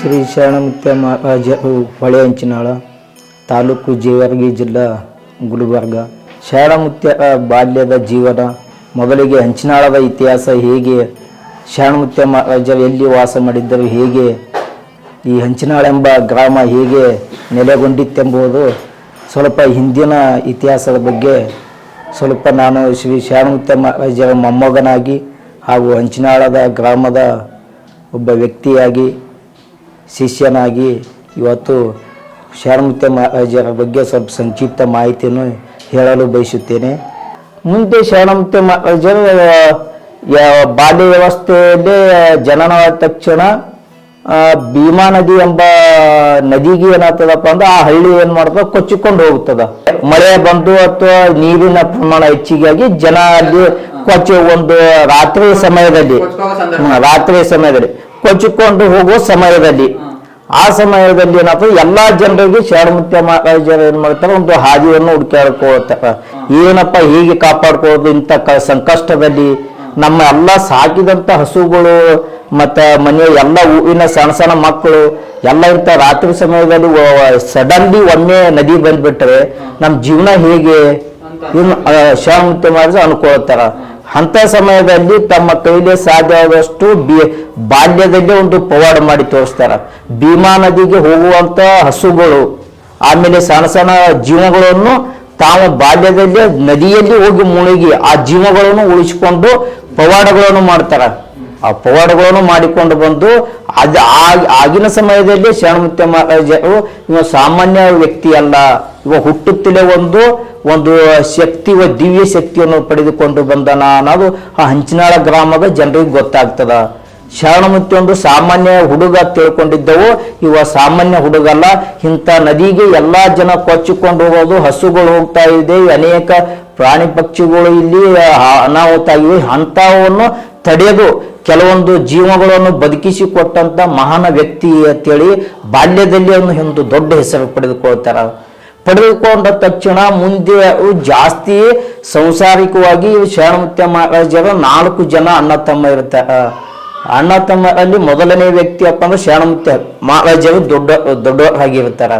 ಶ್ರೀ ಶ್ರೀ ಶರಣಮುತ್ಯ ಹೊಳೆ ಹಂಚಿನಾಳ, ತಾಲೂಕು ಜೇವರ್ಗಿ ಜಿಲ್ಲಾ ಗುಲ್ಬರ್ಗ. ಶರಣಮುತ್ಯ ಬಾಲ್ಯದ ಜೀವನ, ಮೊದಲಿಗೆ ಹಂಚಿನಾಳದ ಇತಿಹಾಸ ಹೇಗೆ ಶರಣಮುತ್ಯ ಮಹಾರಾಜ ಎಲ್ಲಿ ವಾಸ ಮಾಡಿದ್ದರು, ಹೇಗೆ, ಈ ಹಂಚಿನಾಳೆಂಬ ಗ್ರಾಮ ಹೇಗೆ ನೆಲೆಗೊಂಡಿತ್ತೆಂಬುದು ಸ್ವಲ್ಪ ಹಿಂದಿನ ಇತಿಹಾಸದ ಬಗ್ಗೆ ಸ್ವಲ್ಪ ನಾನು ಶ್ರೀ ಶರಣಮುತ್ಯ ಮಹಾರಾಜರ ಮೊಮ್ಮಗನಾಗಿ ಹಾಗೂ ಹಂಚಿನಾಳದ ಗ್ರಾಮದ ಒಬ್ಬ ವ್ಯಕ್ತಿಯಾಗಿ ಶಿಷ್ಯನಾಗಿ ಇವತ್ತು ಶರಣಮುತ್ಯ ಮಹಾರಾಜರ ಬಗ್ಗೆ ಸ್ವಲ್ಪ ಸಂಕ್ಷಿಪ್ತ ಮಾಹಿತಿಯನ್ನು ಹೇಳಲು ಬಯಸುತ್ತೇನೆ. ಮುಂದೆ ಶರಣಮುತ್ಯ ಮಹಾರಾಜರು ಬಾಲ್ಯ ವ್ಯವಸ್ಥೆಯಲ್ಲಿ ಜನನವಾದ ತಕ್ಷಣ ಭೀಮಾ ನದಿ ಎಂಬ ನದಿಗೆ ಏನಾಗ್ತದಪ್ಪ ಅಂದ್ರೆ ಆ ಹಳ್ಳಿ ಏನ್ ಮಾಡ್ತದ? ಕೊಚ್ಚಿಕೊಂಡು ಹೋಗ್ತದ. ಮಳೆ ಬಂದು ಅಥವಾ ನೀರಿನ ಪ್ರಮಾಣ ಹೆಚ್ಚಿಗೆ ಆಗಿ ಜನ ಅಲ್ಲಿ ಕೊಚ್ಚ ಒಂದು ರಾತ್ರಿ ಸಮಯದಲ್ಲಿ ರಾತ್ರಿ ಸಮಯದಲ್ಲಿ ಕೊಚ್ಚಿಕೊಂಡು ಹೋಗುವ ಸಮಯದಲ್ಲಿ. ಆ ಸಮಯದಲ್ಲಿ ಏನಾಗ್ತದೆ? ಎಲ್ಲಾ ಜನರಿಗೆ ಶರಣಮುತ್ಯ ಮಹಾರಾಜರು ಏನ್ ಮಾಡ್ತಾರೆ? ಒಂದು ಹಾದಿಯನ್ನು ಹುಡುಕಾಡ್ಕೋತಾರ ಏನಪ್ಪ ಹೀಗೆ ಕಾಪಾಡ್ಕೊಳ್ಳೋದು ಇಂಥ ಕ- ಸಂಕಷ್ಟದಲ್ಲಿ? ನಮ್ಮ ಎಲ್ಲ ಸಾಕಿದಂತ ಹಸುಗಳು ಮತ್ತ ಮನೆಯ ಎಲ್ಲ ಹೂವಿನ ಸಣ್ಣ ಸಣ್ಣ ಮಕ್ಕಳು ಎಲ್ಲ ಇಂಥ ರಾತ್ರಿ ಸಮಯದಲ್ಲಿ ಸಡನ್ಲಿ ಒಮ್ಮೆ ನದಿ ಬಂದ್ಬಿಟ್ರೆ ನಮ್ಮ ಜೀವನ ಹೇಗೆ? ಇನ್ನು ಮಹಾರಾಜ ಅನ್ಕೊಳ್ತಾರ. ಅಂತ ಸಮಯದಲ್ಲಿ ತಮ್ಮ ಕೈಲೇ ಸಾಧ್ಯವಾದಷ್ಟು ಬಿ ಬಾಲ್ಯದಲ್ಲೇ ಒಂದು ಪವಾಡ ಮಾಡಿ ತೋರಿಸ್ತಾರೆ. ಭೀಮಾ ನದಿಗೆ ಹೋಗುವಂತ ಹಸುಗಳು, ಆಮೇಲೆ ಸಣ್ಣ ಸಣ್ಣ ಜೀವಗಳನ್ನು ತಾವು ಬಾಲ್ಯದಲ್ಲೇ ನದಿಯಲ್ಲಿ ಹೋಗಿ ಮುಳುಗಿ ಆ ಜೀವಗಳನ್ನು ಉಳಿಸಿಕೊಂಡು ಪವಾಡಗಳನ್ನು ಮಾಡ್ತಾರ. ಆ ಪವಾಡಗಳನ್ನು ಮಾಡಿಕೊಂಡು ಬಂದು ಅದ ಆಗಿನ ಸಮಯದಲ್ಲಿ ಶರಣಮುತ್ಯ ಮಹಾರಾಜರು ಇವ ಸಾಮಾನ್ಯ ವ್ಯಕ್ತಿ ಅಲ್ಲ ಇವ ಹುಟ್ಟುತ್ತಲೇ ಒಂದು ಒಂದು ಶಕ್ತಿ ದಿವ್ಯ ಶಕ್ತಿಯನ್ನು ಪಡೆದುಕೊಂಡು ಬಂದನ ಅನ್ನೋದು ಆ ಹಂಚಿನಾಳ ಗ್ರಾಮದ ಜನರಿಗೆ ಗೊತ್ತಾಗ್ತದ. ಶರಣಮುತ್ಯ ಒಂದು ಸಾಮಾನ್ಯ ಹುಡುಗ ತಿಳ್ಕೊಂಡಿದ್ದವು. ಇವ ಸಾಮಾನ್ಯ ಹುಡುಗಲ್ಲ. ಇಂಥ ನದಿಗೆ ಎಲ್ಲಾ ಜನ ಕೊಚ್ಚಿಕೊಂಡು ಹೋಗೋದು, ಹಸುಗಳು ಹೋಗ್ತಾ ಇದೆ. ಅನೇಕ ಪ್ರಾಣಿ ಪಕ್ಷಿಗಳು ಇಲ್ಲಿ ಅನಾಹುತ ಆಗಿವೆ. ಅಂಥವನ್ನು ತಡೆಯೋದು ಕೆಲವೊಂದು ಜೀವಗಳನ್ನು ಬದುಕಿಸಿ ಕೊಟ್ಟಂತ ಮಹಾನ ವ್ಯಕ್ತಿ ಅಂತೇಳಿ ಬಾಲ್ಯದಲ್ಲಿ ಅವನು ಒಂದು ದೊಡ್ಡ ಹೆಸರು ಪಡೆದುಕೊಳ್ತಾರ. ಪಡೆದುಕೊಂಡ ತಕ್ಷಣ ಮುಂದೆ ಜಾಸ್ತಿ ಸಂಸಾರಿಕವಾಗಿ ಶರಣಮುತ್ಯ ಮಹಾರಾಜರ ನಾಲ್ಕು ಜನ ಅಣ್ಣ ತಮ್ಮ ಇರ್ತಾರ. ಅಣ್ಣ ತಮ್ಮರಲ್ಲಿ ಮೊದಲನೇ ವ್ಯಕ್ತಿ ಅಪ್ಪ ಅಂದ್ರೆ ಶರಣಮುತ್ಯ ಮಹಾರಾಜರು ದೊಡ್ಡ ದೊಡ್ಡವರಾಗಿರ್ತಾರ.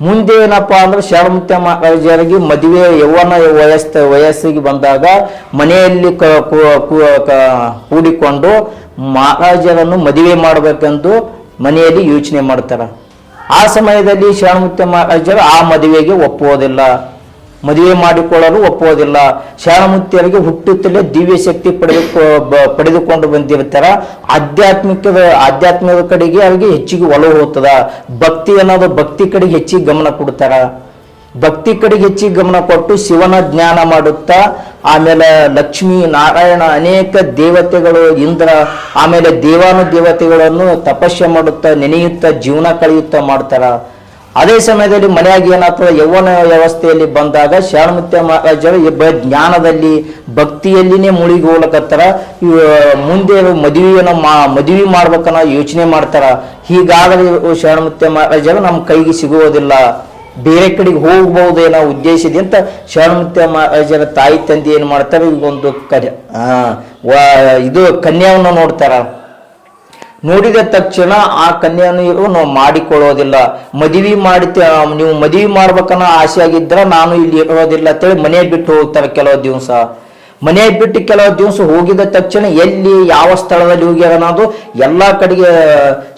ಮುಂದೆ ಏನಪ್ಪ ಅಂದ್ರೆ ಶರಣಮುತ್ಯ ಮಹಾರಾಜರಿಗೆ ಮದುವೆ ಯೌವನ ವಯಸ್ಸ ವಯಸ್ಸಿಗೆ ಬಂದಾಗ ಮನೆಯಲ್ಲಿ ಕೂಡಿಕೊಂಡು ಮಹಾರಾಜರನ್ನು ಮದುವೆ ಮಾಡಬೇಕೆಂದು ಮನೆಯಲ್ಲಿ ಯೋಚನೆ ಮಾಡ್ತಾರೆ. ಆ ಸಮಯದಲ್ಲಿ ಶರಣಮುತ್ಯ ಮಹಾರಾಜರು ಆ ಮದುವೆಗೆ ಒಪ್ಪುವುದಿಲ್ಲ. ಮದುವೆ ಮಾಡಿಕೊಳ್ಳಲು ಒಪ್ಪುವುದಿಲ್ಲ. ಶರಣಮುತ್ಯರಿಗೆ ಹುಟ್ಟುತ್ತಲೇ ದಿವ್ಯ ಶಕ್ತಿ ಪಡೆದು ಪಡೆದುಕೊಂಡು ಬಂದಿರ್ತಾರ ಆಧ್ಯಾತ್ಮಿಕದ ಆಧ್ಯಾತ್ಮಿಕ ಕಡೆಗೆ ಅವರಿಗೆ ಹೆಚ್ಚಿಗೆ ಒಲವು ಹೋಗ್ತದ. ಭಕ್ತಿ ಅನ್ನೋದು ಭಕ್ತಿ ಕಡೆಗೆ ಹೆಚ್ಚಿಗೆ ಗಮನ ಕೊಡ್ತಾರ ಭಕ್ತಿ ಕಡೆಗೆ ಹೆಚ್ಚಿಗೆ ಗಮನ ಕೊಟ್ಟು ಶಿವನ ಜ್ಞಾನ ಮಾಡುತ್ತಾ, ಆಮೇಲೆ ಲಕ್ಷ್ಮಿ ನಾರಾಯಣ ಅನೇಕ ದೇವತೆಗಳು, ಇಂದ್ರ, ಆಮೇಲೆ ದೇವಾನು ದೇವತೆಗಳನ್ನು ತಪಸ್ಸೆ ಮಾಡುತ್ತಾ, ನೆನೆಯುತ್ತಾ, ಜೀವನ ಕಳೆಯುತ್ತಾ ಮಾಡ್ತಾರ. ಅದೇ ಸಮಯದಲ್ಲಿ ಮನೆಯಾಗಿ ಏನಾಗ್ತದೆ? ಯೌವನ ವ್ಯವಸ್ಥೆಯಲ್ಲಿ ಬಂದಾಗ ಶರಣಮುತ್ಯ ಮಹಾರಾಜರು ಜ್ಞಾನದಲ್ಲಿ, ಭಕ್ತಿಯಲ್ಲಿನೇ ಮುಳುಗಿ ಹೋಗ್ಲಕತ್ತಾರ. ಮುಂದೆ ಮದುವೆಯನ್ನು ಮಾ, ಮದುವೆ ಮಾಡ್ಬೇಕನ್ನ ಯೋಚನೆ ಮಾಡ್ತಾರ. ಹೀಗಾಗಲಿ ಶರಣಮತ್ಯ ಮಹಾರಾಜರು ನಮ್ಮ ಕೈಗೆ ಸಿಗುವುದಿಲ್ಲ. ಬೇರೆ ಕಡೆಗೆ ಹೋಗ್ಬಹುದೇನೋ ಉದ್ದೇಶದಿಂದ ಅಂತ ಶರಣಮುತ್ಯ ಮಹಾರಾಜರ ತಾಯಿ ತಂದೆ ಏನು ಮಾಡ್ತಾರೆ? ಇವೊಂದು ಕರೆ ಇದು ಕನ್ಯಾವನ್ನು ನೋಡ್ತಾರ. ನೋಡಿದ ತಕ್ಷಣ ಆ ಕನ್ಯೆಯನ್ನು ಇವರು, ನಾವು ಮಾಡಿಕೊಳ್ಳೋದಿಲ್ಲ. ಮದುವೆ ಮಾಡಿ ನೀವು ಮದುವೆ ಮಾಡ್ಬೇಕನ್ನೋ ಆಸೆ ಆಗಿದ್ರೆ ನಾನು ಇಲ್ಲಿ ಇರೋದಿಲ್ಲ ಅಂತೇಳಿ ಮನೆ ಬಿಟ್ಟು ಹೋಗ್ತಾರೆ ಕೆಲವು ದಿವಸ. ಮನೆ ಬಿಟ್ಟು ಕೆಲವು ದಿವಸ ಹೋಗಿದ ತಕ್ಷಣ ಎಲ್ಲಿ, ಯಾವ ಸ್ಥಳದಲ್ಲಿ ಹೋಗ್ಯಾರ ಅನ್ನೋದು ಎಲ್ಲಾ ಕಡೆಗೆ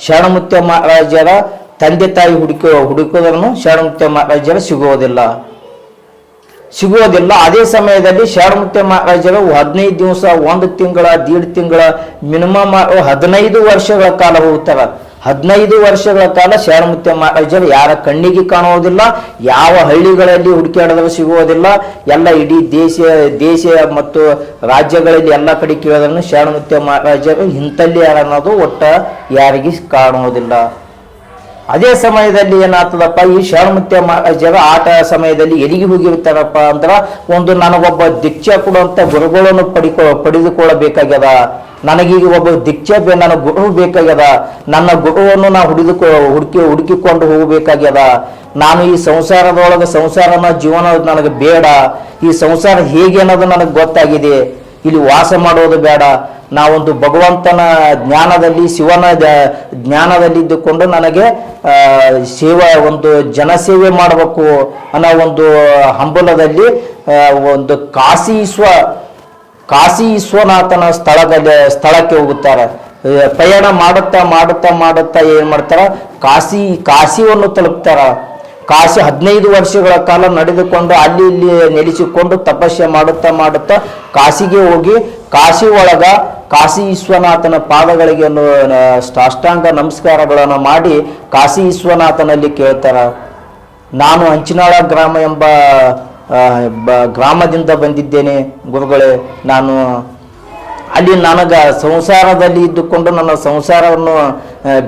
ಶರಣಮುತ್ಯ ಮಹಾರಾಜರ ತಂದೆ ತಾಯಿ ಹುಡುಕೋ ಹುಡುಕೋದ್ರೂ ಶರಣಮುತ್ಯ ಮಹಾರಾಜರ ಸಿಗುವುದಿಲ್ಲ ಸಿಗುವುದಿಲ್ಲ. ಅದೇ ಸಮಯದಲ್ಲಿ ಶರಣಮುತ್ಯ ಮಹಾರಾಜರು ಹದಿನೈದು ದಿವಸ, ಒಂದು ತಿಂಗಳ, ದೀಡ್ ತಿಂಗಳ, ಮಿನಿಮಮ್ ಹದಿನೈದು ವರ್ಷಗಳ ಕಾಲ ಹೋಗ್ತಾರೆ ಹದಿನೈದು ವರ್ಷಗಳ ಕಾಲ ಶರಣಮುತ್ಯ ಮಹಾರಾಜರು ಯಾರ ಕಣ್ಣಿಗೆ ಕಾಣುವುದಿಲ್ಲ, ಯಾವ ಹಳ್ಳಿಗಳಲ್ಲಿ ಹುಡುಕಾಡಿದ್ರೆ ಸಿಗುವುದಿಲ್ಲ. ಎಲ್ಲ ಇಡೀ ದೇಶ ದೇಶ ಮತ್ತು ರಾಜ್ಯಗಳಲ್ಲಿ ಎಲ್ಲ ಕಡೆ ಕೇಳಿದ್ರು ಶರಣಮುತ್ಯ ಮಹಾರಾಜರು ಇಂಥಲ್ಲಿ ಯಾರನ್ನೋದು ಒಟ್ಟ ಯಾರಿಗೆ ಕಾಣುವುದಿಲ್ಲ. ಅದೇ ಸಮಯದಲ್ಲಿ ಏನಾಗ್ತದಪ್ಪ? ಈ ಶರಣಮುತ್ಯ ಜಗ ಆಟ ಸಮಯದಲ್ಲಿ ಎಲ್ಲಿಗೆ ಹೋಗಿರ್ತಾರಪ್ಪ ಅಂದ್ರೆ ಒಂದು ನನಗೊಬ್ಬ ದೀಕ್ಷೆ ಕೊಡುವಂಥ ಗುರುಗಳನ್ನು ಪಡಿಕೊ ಪಡೆದುಕೊಳ್ಳಬೇಕಾಗ್ಯದ. ನನಗೀಗ ಒಬ್ಬ ದೀಕ್ಷೆ ನನ್ನ ಗುರು ಬೇಕಾಗ್ಯದ. ನನ್ನ ಗುರುವನ್ನು ನಾ ಹುಡಿದುಕೊ ಹುಡುಕಿ ಹುಡುಕಿಕೊಂಡು ಹೋಗಬೇಕಾಗ್ಯದ. ನಾನು ಈ ಸಂಸಾರದೊಳಗೆ, ಸಂಸಾರನ ಜೀವನ ನನಗೆ ಬೇಡ. ಈ ಸಂಸಾರ ಹೇಗೆ ಅನ್ನೋದು ನನಗೆ ಗೊತ್ತಾಗಿದೆ. ಇಲ್ಲಿ ವಾಸ ಮಾಡೋದು ಬೇಡ. ನಾವೊಂದು ಭಗವಂತನ ಜ್ಞಾನದಲ್ಲಿ, ಶಿವನ ಜ್ಞಾನದಲ್ಲಿ ಇದ್ದುಕೊಂಡು ನನಗೆ ಸೇವೆ, ಒಂದು ಜನಸೇವೆ ಮಾಡಬೇಕು ಅನ್ನೋ ಒಂದು ಹಂಬಲದಲ್ಲಿ ಒಂದು ಕಾಶಿ ವಿಶ್ವ ಕಾಶಿ ವಿಶ್ವನಾಥನ ಸ್ಥಳದಲ್ಲಿ, ಸ್ಥಳಕ್ಕೆ ಹೋಗುತ್ತಾರೆ. ಪ್ರಯಾಣ ಮಾಡುತ್ತಾ ಮಾಡುತ್ತಾ ಮಾಡುತ್ತಾ ಏನು ಮಾಡ್ತಾರ? ಕಾಶಿ, ಕಾಶಿಯನ್ನು ತಲುಪ್ತಾರ. ಕಾಶಿ ಹದಿನೈದು ವರ್ಷಗಳ ಕಾಲ ನಡೆದುಕೊಂಡು ಅಲ್ಲಿ ಇಲ್ಲಿ ನೆಲೆಸಿಕೊಂಡು ತಪಸ್ಸೆ ಮಾಡುತ್ತಾ ಮಾಡುತ್ತಾ ಕಾಶಿಗೆ ಹೋಗಿ ಕಾಶಿ ಒಳಗ ಕಾಶಿ ವಿಶ್ವನಾಥನ ಪಾದಗಳಿಗೆ ಸಾಷ್ಟಾಂಗ ನಮಸ್ಕಾರಗಳನ್ನು ಮಾಡಿ ಕಾಶಿ ವಿಶ್ವನಾಥನಲ್ಲಿ ಕೇಳ್ತಾರ. ನಾನು ಹಂಚಿನಾಳ ಗ್ರಾಮ ಎಂಬ ಗ್ರಾಮದಿಂದ ಬಂದಿದ್ದೇನೆ ಗುರುಗಳೇ. ನಾನು ಅಲ್ಲಿ ನನಗೆ ಸಂಸಾರದಲ್ಲಿ ಇದ್ದುಕೊಂಡು ನನ್ನ ಸಂಸಾರವನ್ನು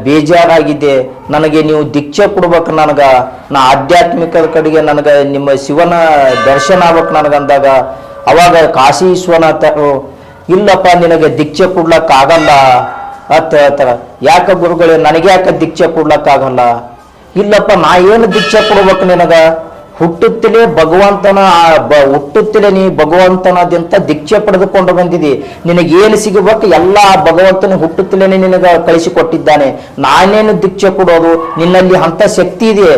ಬೇಜಾರಾಗಿದೆ. ನನಗೆ ನೀವು ದೀಕ್ಷೆ ಕೊಡ್ಬೇಕು ನನಗೆ. ನಾ ಆಧ್ಯಾತ್ಮಿಕದ ಕಡೆಗೆ ನನಗೆ, ನಿಮ್ಮ ಶಿವನ ದರ್ಶನ ಆಗ್ಬೇಕು ನನಗಂದಾಗ. ಅವಾಗ ಕಾಶಿ ವಿಶ್ವನಾಥರು ಇಲ್ಲಪ್ಪ, ನಿನಗೆ ದೀಕ್ಷೆ ಕೊಡ್ಲಕ್ಕ ಆಗಲ್ಲ. ಅಂತ ಹೇಳ್ತಾರ. ಯಾಕ ಗುರುಗಳೇ ನನಗೆ ಯಾಕೆ ದೀಕ್ಷೆ ಕೊಡ್ಲಕ್ಕಾಗಲ್ಲ ಇಲ್ಲಪ್ಪ, ನಾ ಏನು ದೀಕ್ಷೆ ಕೊಡ್ಬೇಕು ನಿನಗ? ಹುಟ್ಟುತ್ತಲೇ ಭಗವಂತನ ಹುಟ್ಟುತ್ತಲೇ ನೀ ಭಗವಂತನಾದ್ಯಂತ ದೀಕ್ಷೆ ಪಡೆದುಕೊಂಡು ನಿನಗೆ ಏನು ಸಿಗಬೇಕು? ಎಲ್ಲ ಭಗವಂತನ ಹುಟ್ಟುತ್ತಲೇ ನಿನಗ ಕಳಿಸಿಕೊಟ್ಟಿದ್ದಾನೆ. ನಾನೇನು ದೀಕ್ಷೆ ಕೊಡೋದು? ನಿನ್ನಲ್ಲಿ ಅಂತ ಶಕ್ತಿ ಇದೆ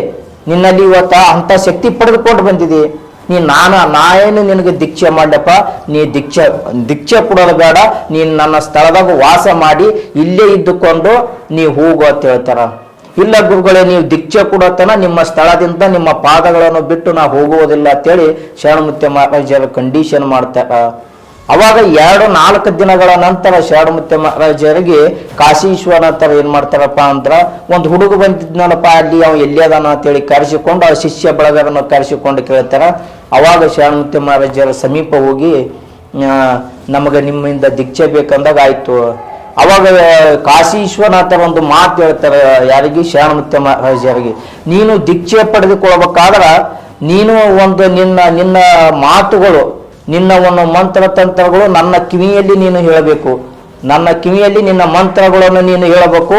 ನಿನ್ನಲ್ಲಿ ಇವತ್ತ ಅಂತ ಶಕ್ತಿ ಪಡೆದುಕೊಂಡು ಬಂದಿದೆ. ನೀ ನಾನ ನಾ ನಿನಗೆ ದೀಕ್ಷೆ ಮಾಡ್ಲಪ್ಪ? ನೀ ದೀಕ್ಷೆ ದೀಕ್ಷೆ ಕೊಡೋದು ಬೇಡ. ನೀನು ನನ್ನ ಸ್ಥಳದಾಗ ವಾಸ ಮಾಡಿ ಇಲ್ಲೇ ಇದ್ದುಕೊಂಡು ನೀ ಹೋಗು ಅಂತ ಹೇಳ್ತಾರ. ಇಲ್ಲ ಗುರುಗಳೇ, ನೀವು ದೀಕ್ಷೆ ಕೊಡೋತನ ನಿಮ್ಮ ಸ್ಥಳದಿಂದ ನಿಮ್ಮ ಪಾದಗಳನ್ನು ಬಿಟ್ಟು ನಾ ಹೋಗುವುದಿಲ್ಲ ಅಂತೇಳಿ ಶರಣಮುತ್ಯ ಮಹಾರಾಜರು ಕಂಡೀಷನ್ ಮಾಡ್ತಾರ ಅವಾಗ ಎರಡು ನಾಲ್ಕು ದಿನಗಳ ನಂತರ ಶರಣಮುತ್ಯ ಮಹಾರಾಜರಿಗೆ ಕಾಶೀಶ್ವರ ವಿಶ್ವನಾಥರು ಏನ್ ಮಾಡ್ತಾರಪ್ಪ ಅಂದ್ರ, ಒಂದು ಹುಡುಗ ಬಂದಿದ್ನಲ್ಲಪ್ಪ ಅಲ್ಲಿ ಅವ ಎಲ್ಲಿ ಅದಾನ ಅಂತೇಳಿ ಕರೆಸಿಕೊಂಡು ಆ ಶಿಷ್ಯ ಬಳಗರನ್ನು ಕರೆಸಿಕೊಂಡು ಕೇಳ್ತಾರ. ಅವಾಗ ಶರಣಮುತ್ಯ ಮಹಾರಾಜರ ಸಮೀಪ ಹೋಗಿ ನಮಗೆ ನಿಮ್ಮಿಂದ ದೀಕ್ಷೆ ಬೇಕಂದಾಗ ಆಯ್ತು. ಅವಾಗ ಕಾಶಿ ವಿಶ್ವನಾಥ ಒಂದು ಮಾತು ಹೇಳ್ತಾರೆ, ಯಾರಿಗೆ? ಶರಣಮುತ್ಯ ಮಹಾರಾಜರಿಗೆ ನೀನು ದೀಕ್ಷೆ ಪಡೆದುಕೊಳ್ಬೇಕಾದ್ರೆ ನೀನು ಒಂದು ನಿನ್ನ ನಿನ್ನ ಮಾತುಗಳು, ನಿನ್ನ ಒಂದು ಮಂತ್ರ ತಂತ್ರಗಳು ನನ್ನ ಕಿವಿಯಲ್ಲಿ ನೀನು ಹೇಳಬೇಕು. ನನ್ನ ಕಿವಿಯಲ್ಲಿ ನಿನ್ನ ಮಂತ್ರಗಳನ್ನು ನೀನು ಹೇಳಬೇಕು.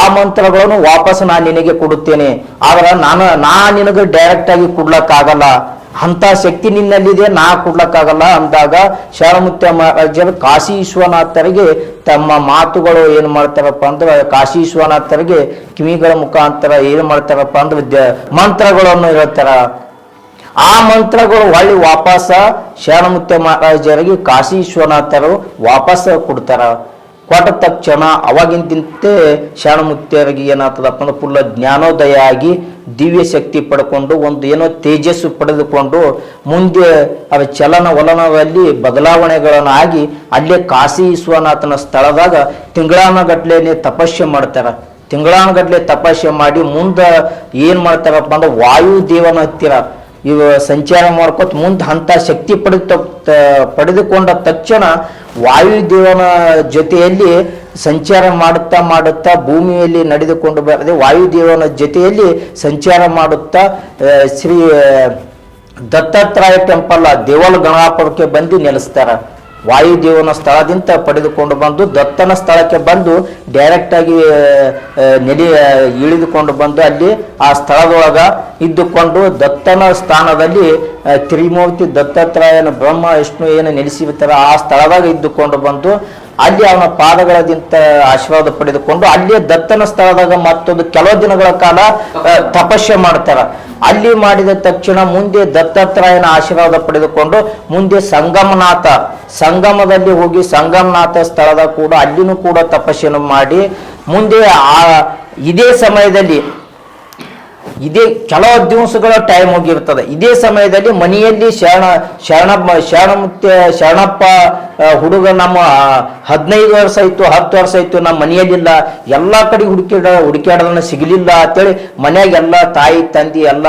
ಆ ಮಂತ್ರಗಳನ್ನು ವಾಪಸ್ ನಾನು ನಿನಗೆ ಕೊಡುತ್ತೇನೆ. ಆದ್ರೆ ನಾನು, ನಾ ನಿನಗೆ ಡೈರೆಕ್ಟ್ ಆಗಿ ಕೊಡ್ಲಕ್ಕಾಗಲ್ಲ. ಅಂತ ಶಕ್ತಿ ನಿನ್ನಲ್ಲಿದೆ, ನಾ ಕೊಡ್ಲಕ್ಕಾಗಲ್ಲ ಅಂದಾಗ ಶರಣಮುತ್ಯ ಮಹಾರಾಜರು ಕಾಶಿ ವಿಶ್ವನಾಥರಿಗೆ ತಮ್ಮ ಮಾತುಗಳು ಏನು ಮಾಡ್ತಾರಪ್ಪ ಅಂದ್ರೆ ಕಾಶಿ ವಿಶ್ವನಾಥರಿಗೆ ಕಿವಿಗಳ ಮುಖಾಂತರ ಏನು ಮಾಡ್ತಾರಪ್ಪ ಅಂದ್ರೆ ಮಂತ್ರಗಳನ್ನು ಹೇಳ್ತಾರ. ಆ ಮಂತ್ರಗಳು ಹೊಳ್ಳಿ ವಾಪಸ ಶರಣಮುತ್ಯ ಮಹಾರಾಜರಿಗೆ ಕಾಶಿ ವಿಶ್ವನಾಥರು ವಾಪಸ್ ಕೊಡ್ತಾರ. ಕೊಟ್ಟ ತಕ್ಷಣ ಅವಾಗಿಂತಿಂತೆ ಶರಣಮುತ್ಯರಿಗೆ ಏನಾಗ್ತದಪ್ಪ ಅಂದ್ರೆ ಫುಲ್ಲ ಜ್ಞಾನೋದಯ ಆಗಿ ದಿವ್ಯ ಶಕ್ತಿ ಪಡ್ಕೊಂಡು, ಒಂದು ಏನೋ ತೇಜಸ್ಸು ಪಡೆದುಕೊಂಡು ಮುಂದೆ ಅವ ಚಲನ ವಲನದಲ್ಲಿ ಬದಲಾವಣೆಗಳನ್ನು ಆಗಿ ಅಲ್ಲೇ ಕಾಶಿ ವಿಶ್ವನಾಥನ ಸ್ಥಳದಾಗ ತಿಂಗಳಾನಗಟ್ಲೆ ತಪಸ್ಸೆ ಮಾಡ್ತಾರ. ತಿಂಗಳಾನಗಟ್ಲೆ ತಪಸ್ಸೆ ಮಾಡಿ ಮುಂದೆ ಏನ್ ಮಾಡ್ತಾರಪ್ಪ ಅಂದ್ರೆ ವಾಯುದೇವನ ಹತ್ತಿರ ಇವ ಸಂಚಾರ ಮಾಡ್ಕೊತ ಮುಂದೆ ಹಂತ ಶಕ್ತಿ ಪಡೆದ ಪಡೆದುಕೊಂಡ ತಕ್ಷಣ ವಾಯುದೇವನ ಜೊತೆಯಲ್ಲಿ ಸಂಚಾರ ಮಾಡುತ್ತಾ ಮಾಡುತ್ತಾ ಭೂಮಿಯಲ್ಲಿ ನಡೆದುಕೊಂಡು ಬರದೆ ವಾಯುದೇವನ ಜೊತೆಯಲ್ಲಿ ಸಂಚಾರ ಮಾಡುತ್ತಾ ಶ್ರೀ, ದತ್ತಾತ್ರೇಯ ಟೆಂಪಲ್ ದೇವಲ ಗಣಾಪುರಕ್ಕೆ ಬಂದು ನೆಲೆಸ್ತಾರ. ವಾಯುದೇವನ ಸ್ಥಳದಿಂದ ಪಡೆದುಕೊಂಡು ಬಂದು ದತ್ತನ ಸ್ಥಳಕ್ಕೆ ಬಂದು ಡೈರೆಕ್ಟ್ ಆಗಿ ನೆಲೆ ಇಳಿದುಕೊಂಡು ಬಂದು ಅಲ್ಲಿ ಆ ಸ್ಥಳದೊಳಗ ಇದ್ದುಕೊಂಡು ದತ್ತನ ಸ್ಥಾನದಲ್ಲಿ ತ್ರಿಮೂರ್ತಿ ದತ್ತಾತ್ರೇಯನ ಬ್ರಹ್ಮ, ವಿಷ್ಣು, ಏನು ನೆಲೆಸಿರ್ತಾರ ಆ ಸ್ಥಳದಾಗ ಇದ್ದುಕೊಂಡು ಬಂದು ಅಲ್ಲಿ ಅವನ ಪಾದಗಳದಿಂದ ಆಶೀರ್ವಾದ ಪಡೆದುಕೊಂಡು ಅಲ್ಲಿ ದತ್ತನ ಸ್ಥಳದಾಗ ಮತ್ತೊಂದು ಕೆಲವು ದಿನಗಳ ಕಾಲ ತಪಸ್ಸೆ ಮಾಡ್ತಾರ. ಅಲ್ಲಿ ಮಾಡಿದ ತಕ್ಷಣ ಮುಂದೆ ದತ್ತಾತ್ರಾಯನ ಆಶೀರ್ವಾದ ಪಡೆದುಕೊಂಡು ಮುಂದೆ ಸಂಗಮನಾಥ, ಸಂಗಮದಲ್ಲಿ ಹೋಗಿ ಸಂಗಮನಾಥ ಸ್ಥಳದ ಕೂಡ ಅಲ್ಲಿನೂ ಕೂಡ ತಪಸ್ಸೆಯನ್ನು ಮಾಡಿ ಮುಂದೆ ಆ, ಇದೇ ಸಮಯದಲ್ಲಿ ಇದೇ ಕೆಲವು ದಿವಸಗಳ ಟೈಮ್ ಹೋಗಿರ್ತದೆ. ಇದೇ ಸಮಯದಲ್ಲಿ ಮನೆಯಲ್ಲಿ ಶರಣ ಶರಣ, ಶರಣಮುತ್ಯ, ಶರಣಪ್ಪ ಹುಡುಗ ನಮ್ಮ ಹದಿನೈದು ವರ್ಷ ಆಯ್ತು, ಹತ್ತು ವರ್ಷ ಆಯ್ತು ನಮ್ಮ ಮನೆಯಲ್ಲಿಲ್ಲ. ಎಲ್ಲ ಕಡೆ ಹುಡುಕಿಡ, ಹುಡುಕ್ಯಾಡೋದನ್ನ ಸಿಗಲಿಲ್ಲ ಅಂತೇಳಿ ಮನೆಯಾಗೆಲ್ಲ ತಾಯಿ, ತಂದಿ ಎಲ್ಲ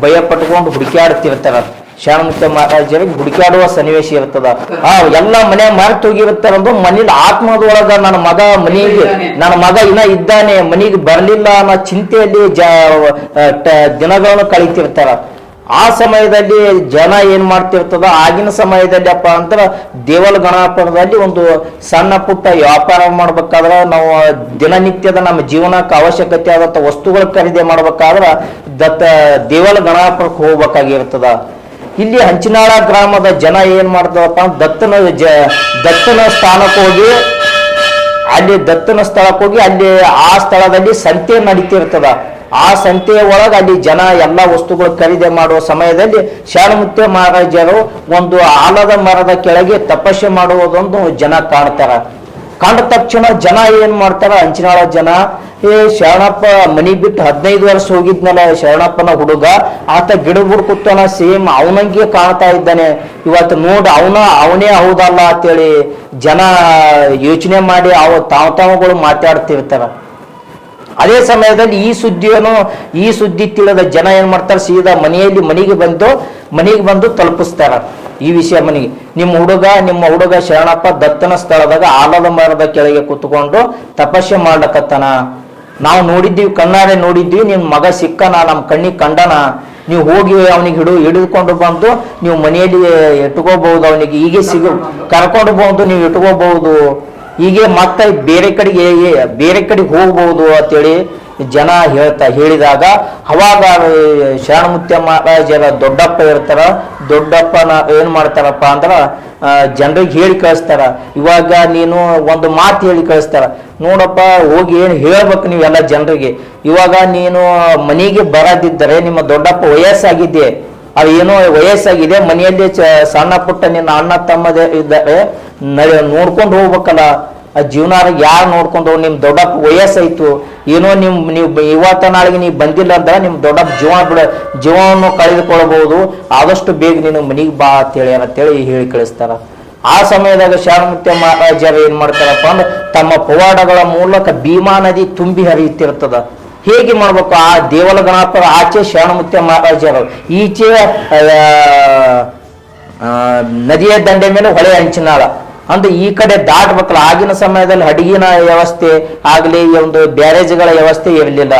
ಭಯ ಪಟ್ಕೊಂಡು ಹುಡುಕ್ಯಾಡ್ತಿರ್ತಾರ. ಶರಣಮುತ್ಯ ಮಹಾರಾಜರಿಗೆ ಹುಡುಕಾಡುವ ಸನ್ನಿವೇಶ ಇರ್ತದ. ಆ ಎಲ್ಲ ಮನೆ ಮರೆತು ಹೋಗಿರ್ತಾರಂದು ಮನೇಲಿ ಆತ್ಮದೊಳಗ ನನ್ನ ಮಗ ಮನೆಗೆ ನನ್ನ ಮಗ ಇನ್ನ ಇದ್ದಾನೆ ಮನೆಗೆ ಬರಲಿಲ್ಲ ಅನ್ನೋ ಚಿಂತೆಯಲ್ಲಿ ಜ ದಿನಗಳನ್ನು ಕಳೀತಿರ್ತಾರ. ಆ ಸಮಯದಲ್ಲಿ ಜನ ಏನ್ ಮಾಡ್ತಿರ್ತದ? ಆಗಿನ ಸಮಯದಲ್ಲಿ ಅಪ್ಪ ಅಂದ್ರ ದೇವಲ ಗಣಪನದಲ್ಲಿ ಒಂದು ಸಣ್ಣ ಪುಟ್ಟ ವ್ಯಾಪಾರ ಮಾಡ್ಬೇಕಾದ್ರ ನಾವು ದಿನನಿತ್ಯದ ನಮ್ಮ ಜೀವನಕ್ಕೆ ಅವಶ್ಯಕತೆ ಆದಂತ ವಸ್ತುಗಳ ಖರೀದಿ ಮಾಡ್ಬೇಕಾದ್ರ ದತ್ತ ದೇವಲ ಗಣಪನಕ್ಕೆ ಹೋಗ್ಬೇಕಾಗಿರ್ತದ. ಇಲ್ಲಿ ಹಂಚಿನಾಳ ಗ್ರಾಮದ ಜನ ಏನ್ ಮಾಡ್ತಾರಪ್ಪ ದತ್ತನ ಜ, ದತ್ತನ ಸ್ಥಾನಕ್ಕೆ ಹೋಗಿ, ಅಲ್ಲಿ ದತ್ತನ ಸ್ಥಳಕ್ಕೆ ಹೋಗಿ ಅಲ್ಲಿ ಆ ಸ್ಥಳದಲ್ಲಿ ಸಂತೆ ನಡೀತಿರ್ತದ. ಆ ಸಂತೆಯ ಒಳಗೆ ಅಲ್ಲಿ ಜನ ಎಲ್ಲ ವಸ್ತುಗಳು ಖರೀದಿ ಮಾಡುವ ಸಮಯದಲ್ಲಿ ಶಾಣಮುತ್ಯ ಮಹಾರಾಜರು ಒಂದು ಆಲದ ಮರದ ಕೆಳಗೆ ತಪಸ್ಸೆ ಮಾಡುವುದೊಂದು ಜನ ಕಾಣ್ತಾರ. ಕಂಡ ತಕ್ಷಣ ಜನ ಏನ್ ಮಾಡ್ತಾರ? ಹಂಚಿನಾಳ ಜನ ಏ ಶರಣಪ್ಪ, ಮನಿ ಬಿಟ್ಟು ಹದಿನೈದು ವರ್ಷ ಹೋಗಿದ್ನಲ್ಲ ಶರಣಪ್ಪನ ಹುಡುಗ. ಆತ ಗಿಡ ಕೂತಾನ ಸೇಮ್ ಅವನಂಗೆ ಕಾಣ್ತಾ ಇದ್ದಾನೆ. ಇವತ್ತು ನೋಡ್ ಅವನ, ಅವನೇ ಹೌದಲ್ಲ ಅಂತೇಳಿ ಜನ ಯೋಚನೆ ಮಾಡಿ ಅವ ತಾವ ತಾವುಗಳು ಮಾತಾಡ್ತಿರ್ತಾರ. ಅದೇ ಸಮಯದಲ್ಲಿ ಈ ಸುದ್ದಿಯನ್ನು, ಈ ಸುದ್ದಿ ತಿಳಿದ ಜನ ಏನ್ ಮಾಡ್ತಾರೆ? ಸೀದಾ ಮನೆಯಲ್ಲಿ ಮನೆಗೆ ಬಂದು ಮನೆಗೆ ಬಂದು ತಲುಪಿಸ್ತಾರ ಈ ವಿಷಯ ಮನೆಗೆ. ನಿಮ್ಮ ಹುಡುಗ ನಿಮ್ಮ ಹುಡುಗ ಶರಣಪ್ಪ ದತ್ತನ ಸ್ಥಳದಾಗ ಆಲದ ಮರದ ಕೆಳಗೆ ಕುತ್ಕೊಂಡು ತಪಸ್ಸೆ ಮಾಡ್ಲಕತ್ತಾನ. ನಾವು ನೋಡಿದ್ದೀವಿ, ಕಣ್ಣಾರೆ ನೋಡಿದ್ದೀವಿ, ನಿಮ್ ಮಗ ಸಿಕ್ಕನ ನಮ್ಮ ಕಣ್ಣಿಗೆ ಕಂಡನ, ನೀವು ಹೋಗಿ ಅವನಿಗೆ ಹಿಡು, ಹಿಡಿದುಕೊಂಡು ಬಂದು ನೀವು ಮನೆಯಲ್ಲಿ ಇಟ್ಕೋಬಹುದು, ಅವನಿಗೆ ಹೀಗೆ ಸಿಗ, ಕರ್ಕೊಂಡು ಬಂದು ನೀವು ಇಟ್ಕೋಬಹುದು, ಹೀಗೆ ಮತ್ತೆ ಬೇರೆ ಕಡೆಗೆ ಬೇರೆ ಕಡೆಗೆ ಹೋಗ್ಬಹುದು ಅಂತೇಳಿ ಜನ ಹೇಳ್ತಾ ಹೇಳಿದಾಗ, ಅವಾಗ ಶರಣಮುತ್ಯ ಮಹಾರಾಜರ ದೊಡ್ಡಪ್ಪ ಇರ್ತಾರ ದೊಡ್ಡಪ್ಪನ ಏನ್ ಮಾಡ್ತಾರಪ್ಪ ಅಂದ್ರ ಜನರಿಗೆ ಹೇಳಿ ಕಳಿಸ್ತಾರ. ಇವಾಗ ನೀನು ಒಂದು ಮಾತು ಹೇಳಿ ಕಳಿಸ್ತಾರ. ನೋಡಪ್ಪ, ಹೋಗಿ ಏನು ಹೇಳ್ಬೇಕು ನೀವೆಲ್ಲ ಜನರಿಗೆ. ಇವಾಗ ನೀನು ಮನೆಗೆ ಬರದಿದ್ದರೆ ನಿಮ್ಮ ದೊಡ್ಡಪ್ಪ ವಯಸ್ಸಾಗಿದ್ದೆ. ಅದು ಏನೋ ವಯಸ್ಸಾಗಿದೆ, ಮನೆಯಲ್ಲಿ ಸಣ್ಣ ಪುಟ್ಟ ನಿನ್ನ ಅಣ್ಣ ತಮ್ಮದೇ ಇದ್ದಾರೆ. ನಡೆ ನೋಡ್ಕೊಂಡು ಹೋಗ್ಬೇಕಲ್ಲ. ಆ ಜೀವನ ಯಾರು ನೋಡ್ಕೊಂಡು ನಿಮ್ಮ ನಿಮ್ ದೊಡ್ಡಪ್ಪ ವಯಸ್ಸಾಯ್ತು. ಏನೋ ನಿಮ್, ನೀವು ಇವತ್ತ ನಾಳೆಗೆ ನೀವು ಬಂದಿಲ್ಲ ಅಂದ್ರೆ ನಿಮ್ ದೊಡ್ಡಪ್ಪ ಜೀವ ಬಿಡ, ಜೀವವನ್ನು ಕಳೆದುಕೊಳ್ಳಬಹುದು ಆದಷ್ಟು ಬೇಗ ನೀನು ಮನೆಗೆ ಬಾ ಅಂತ ಹೇಳಿ ಅಂತೇಳಿ ಹೇಳಿ ಕಳಿಸ್ತಾರ. ಆ ಸಮಯದಾಗ ಶಾರಮತ್ಯ ಮಹಾರಾಜರು ಏನ್ ಮಾಡ್ತಾರಪ್ಪ ಅಂದ್ರೆ ತಮ್ಮ ಪವಾಡಗಳ ಮೂಲಕ ಭೀಮಾ ನದಿ ತುಂಬಿ ಹರಿಯುತ್ತಿರ್ತದ ಹೇಗೆ ಮಾಡ್ಬೇಕು? ಆ ದೇವಲ ಗಣಪರ ಆಚೆ ಶಾಣಮುತ್ಯ ಮಹಾರಾಜರು ಈಚೆ ನದಿಯ ದಂಡೆ ಮೇಲೆ ಹೊಳೆ ಹಂಚಿನಾಳ. ಅಂದ್ರೆ ಈ ಕಡೆ ದಾಟ್ಬೇಕಲ್ಲ, ಆಗಿನ ಸಮಯದಲ್ಲಿ ಹಡಗಿನ ವ್ಯವಸ್ಥೆ ಆಗಲಿ ಒಂದು ಬ್ಯಾರೇಜ್ಗಳ ವ್ಯವಸ್ಥೆ ಇರಲಿಲ್ಲ.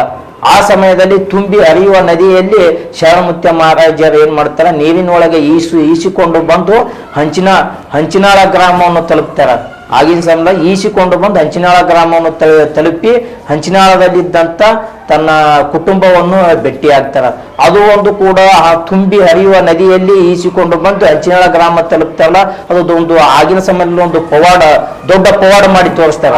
ಆ ಸಮಯದಲ್ಲಿ ತುಂಬಿ ಹರಿಯುವ ನದಿಯಲ್ಲಿ ಶರಣಮುತ್ಯ ಮಹಾರಾಜರು ಏನ್ ಮಾಡ್ತಾರೆ? ನೀರಿನೊಳಗೆ ಈಸು, ಈಸಿಕೊಂಡು ಬಂದು ಹಂಚಿನ, ಹಂಚಿನಾಳ ಗ್ರಾಮವನ್ನು ತಲುಪ್ತಾರ. ಆಗಿನ ಸಮಯದಲ್ಲಿ ಈಸಿಕೊಂಡು ಬಂದು ಹಂಚಿನಾಳ ಗ್ರಾಮವನ್ನು ತಲ- ತಲುಪಿ ಹಂಚಿನಾಳದಲ್ಲಿದ್ದಂಥ ತನ್ನ ಕುಟುಂಬವನ್ನು ಭೇಟಿಯಾಗ್ತಾರೆ. ಅದು ಒಂದು ಕೂಡ ಆ ತುಂಬಿ ಹರಿಯುವ ನದಿಯಲ್ಲಿ ಈಸಿಕೊಂಡು ಬಂದು ಹಂಚಿನಾಳ ಗ್ರಾಮ ತಲುಪ್ತಾರಲ್ಲ, ಅದು ಒಂದು ಆಗಿನ ಸಮಯದಲ್ಲಿ ಒಂದು ಪವಾಡ, ದೊಡ್ಡ ಪವಾಡ ಮಾಡಿ ತೋರಿಸ್ತಾರ.